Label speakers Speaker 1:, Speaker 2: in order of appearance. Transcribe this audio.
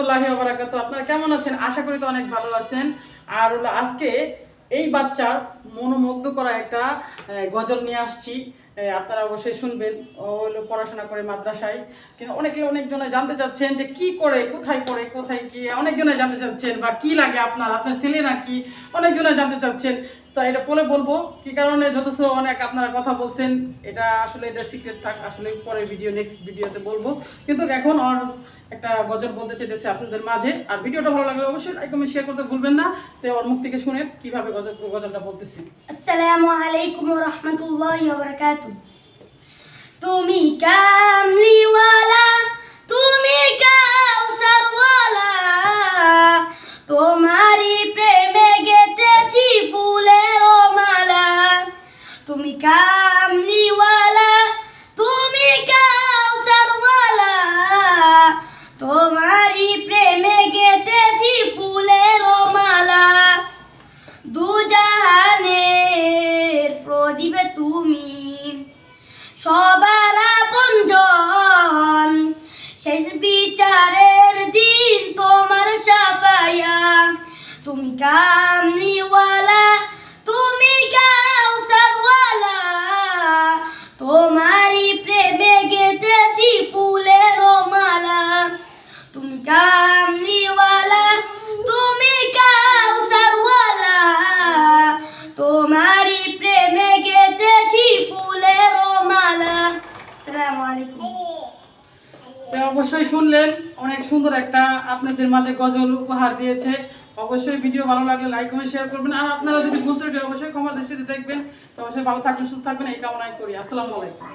Speaker 1: রহমতুল্লাহি ওবারাকাতু আপনারা কেমন আছেন? আশা করি তো অনেক ভালো আছেন। আর আজকে এই বাচ্চার মনোমুগ্ধ করা একটা গজল নিয়ে আসছি। আপনারা অবশ্যই শুনবেন। ও হলো পড়াশোনা করে মাদ্রাসায়। কিন্তু অনেকে অনেকজনে জানতে চাচ্ছেন যে কি করে, কোথায় করে, কোথায় কি অনেকজনে জানতে চাচ্ছেন বা কি লাগে আপনার আপনার ছেলে নাকি? অনেকজনে জানতে চাচ্ছেন। তা এটা বলে বলব, কি কারণে যথেষ্ট অনেক আপনারা কথা বলছেন, এটা আসলে এটা সিক্রেট থাক, আসলে পরে ভিডিও নেক্সট ভিডিওতে বলব। কিন্তু এখন ওর একটা গজল বলতে চাইতেছে আপনাদের মাঝে। আর ভিডিওটা ভালো লাগলে অবশ্যই লাইক কমেন্ট শেয়ার করতে ভুলবেন না। তো ওর মুখ থেকে শুনে কীভাবে গজল, গজলটা বলতেছি।
Speaker 2: আসসালামু আলাইকুম রহমতুল্লাহি তুমি কামলিওয়ালা, তুমি কাউসারওয়ালা। তোমারই প্রেমে গেতেছি ফুলের মালা। তুমি কামলিওয়ালা, তুমি কাউসারওয়ালা। তোমারই প্রেমে গেতেছি ফুলের মালা। দুজাহানের প্রদীপে তুমি সবার আপনজন। শেষ বিচারের দিন তোমার সাফায়া। তুমি কামলিওয়ালা
Speaker 1: অবশ্যই শুনলেন, অনেক সুন্দর একটা আপনাদের মাঝে গজল উপহার দিয়েছে। অবশ্যই ভিডিও ভালো লাগলে লাইক, কমেন্ট শেয়ার করবেন। আর আপনারা যদি ভুল অবশ্যই ক্ষমা দৃষ্টিতে দেখবেন। অবশ্যই ভালো থাকবেন, সুস্থ থাকবেন, এই কামনাই করি। আসসালামু আলাইকুম।